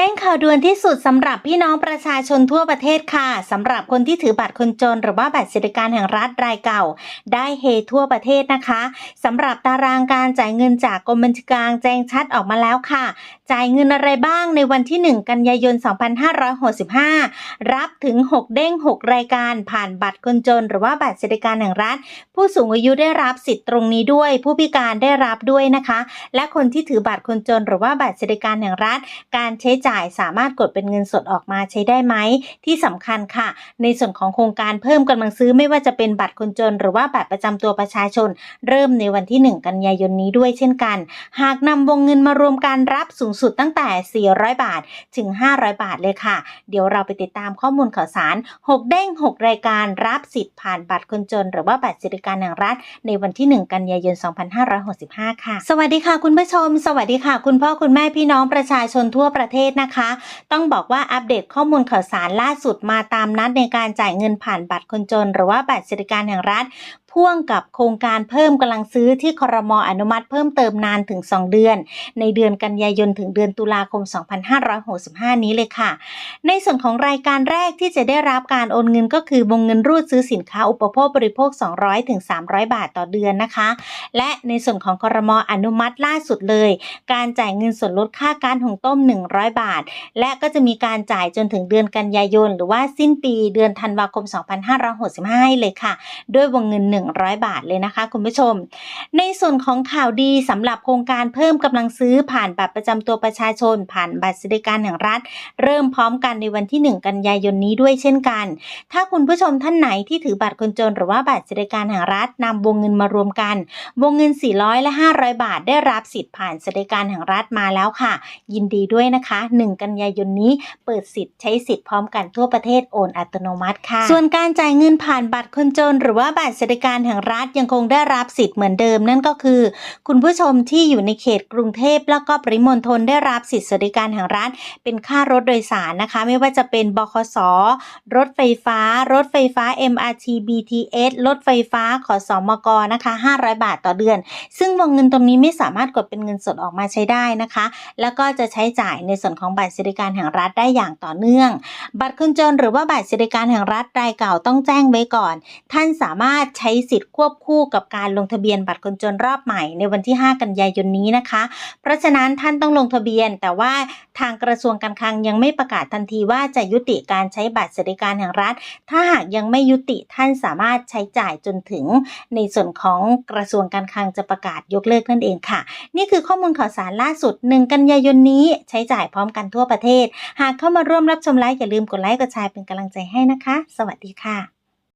แจ้งข่าวด่วนที่สุดสำหรับพี่น้องประชาชนทั่วประเทศค่ะสำหรับคนที่ถือบัตรคนจน หรือว่าบัตรสวัสดิการแห่งรัฐรายเก่า ได้เฮทั่วประเทศนะคะสำหรับตารางการจ่ายเงินจากกรมบัญชีกลางแจ้งชัดออกมาแล้วค่ะ จ่ายเงินอะไรบ้างในวันที่ 1 กันยายน 2565 รับถึง 6 เด้ง 6 รายการ ผ่านบัตรคนจน หรือว่าบัตรสวัสดิการแห่งรัฐ ผู้สูงอายุได้รับสิทธิ์ตรงนี้ด้วย ผู้พิการได้รับด้วยนะคะ และคนที่ถือบัตรคนจน หรือว่าบัตรสวัสดิการแห่งรัฐ การใช้จ่ายสามารถกดเป็นเงินสดออกมาใช้ได้ไหม ที่สำคัญค่ะ ในส่วนของโครงการเพิ่มกำลังซื้อไม่ว่าจะเป็นบัตรคนจน หรือว่าบัตรประจำตัวประชาชน เริ่มในวันที่ 1 กันยายนนี้ด้วยเช่นกัน หากนำวงเงินมารวมกันรับสูงสุดตั้งแต่ 400 บาทถึง 500 บาทเลยค่ะ เดี๋ยวเราไปติดตามข้อมูลข่าวสาร 6 เด้ง 6 รายการรับสิทธิ์ผ่านบัตรคนจน หรือว่าบัตรสวัสดิการแห่งรัฐ ในวันที่ 1 กันยายน 2565 ค่ะ สวัสดีค่ะคุณผู้ชม สวัสดีค่ะ คุณพ่อคุณแม่พี่น้องประชาชนทั่วประเทศนะคะ ต้องบอกว่าอัปเดตข้อมูลข่าวสารล่าสุดมาตามนัดในการจ่ายเงินผ่านบัตรคนจน หรือว่าบัตรสวัสดิการแห่งรัฐ พ่วงกับโครงการเพิ่มกำลังซื้อที่ครมอนุมัติเพิ่มเติมนานถึง 2 เดือน ในเดือนกันยายนถึงเดือนตุลาคม 2565 นี้เลยค่ะ ในส่วนของรายการแรกที่จะได้รับการโอนเงินก็คือวงเงินรูดซื้อสินค้าอุปโภคบริโภค 200ถึง300 บาทต่อเดือนนะคะ และในส่วนของครมอนุมัติล่าสุดเลย การจ่ายเงินส่วนลดค่าการหุงต้ม 100 บาท และก็จะมีการจ่ายจนถึงเดือนกันยายน หรือว่าสิ้นปีเดือนธันวาคม 2565 เลยค่ะ ด้วยวงเงิน100 บาทเลยนะคะคุณผู้ชม ในส่วนของข่าวดีสำหรับโครงการเพิ่มกำลังซื้อผ่านบัตรประจำตัวประชาชน ผ่านบัตรสวัสดิการแห่งรัฐ เริ่มพร้อมกันในวันที่ 1 กันยายนนี้ด้วยเช่นกัน ถ้าคุณผู้ชมท่านไหนที่ถือบัตรคนจนหรือว่าบัตรสวัสดิการแห่งรัฐนำวงเงินมารวมกัน วงเงิน 400 และ 500 บาท ได้รับสิทธิ์ผ่านสวัสดิการแห่งรัฐมาแล้วค่ะ ยินดีด้วยนะคะ 1 กันยายนนี้เปิดสิทธิ์ใช้สิทธิ์พร้อมกันทั่วประเทศโอนอัตโนมัติค่ะ ส่วนการจ่ายเงินผ่านบัตรคนจน หรือว่าบัตรสวัสดิการการแห่งรัฐยังคงได้รับสิทธิ์เหมือนเดิม นั่นก็คือ คุณผู้ชมที่อยู่ในเขตกรุงเทพแล้วก็ปริมณฑลได้รับสิทธิสวัสดิการแห่งรัฐ เป็นค่ารถโดยสารนะคะ ไม่ว่าจะเป็นบคสรถไฟฟ้า รถไฟฟ้า MRT BTS รถไฟฟ้าขอสอมกนะคะ 500 บาทต่อเดือน ซึ่งวงเงินตรงนี้ไม่สามารถกดเป็นเงินสดออกมาใช้ได้นะคะ แล้วก็จะใช้จ่ายในส่วนของบัตรสวัสดิการแห่งรัฐได้อย่างต่อเนื่อง บัตรคนจนหรือว่าบัตรสวัสดิการแห่งรัฐรายเก่าต้องแจ้งไว้ก่อน ท่านสามารถใช้สิทธิ์ควบคู่กับการลงทะเบียนบัตรคนจนรอบใหม่ในวันที่ 5 กันยายนนี้นะคะ เพราะฉะนั้นท่านต้องลงทะเบียน แต่ว่าทางกระทรวงการคลังยังไม่ประกาศทันทีว่าจะยุติการใช้บัตรสวัสดิการแห่งรัฐ ถ้าหากยังไม่ยุติท่านสามารถใช้จ่ายจนถึง ในส่วนของกระทรวงการคลังจะประกาศยกเลิกนั่นเองค่ะ นี่คือข้อมูลข่าวสารล่าสุด 1 กันยายนนี้ใช้จ่ายพร้อมกันทั่วประเทศ หากเข้ามาร่วมรับชมไลฟ์อย่าลืมกดไลค์กดแชร์เป็นกำลังใจให้นะคะ สวัสดีค่ะ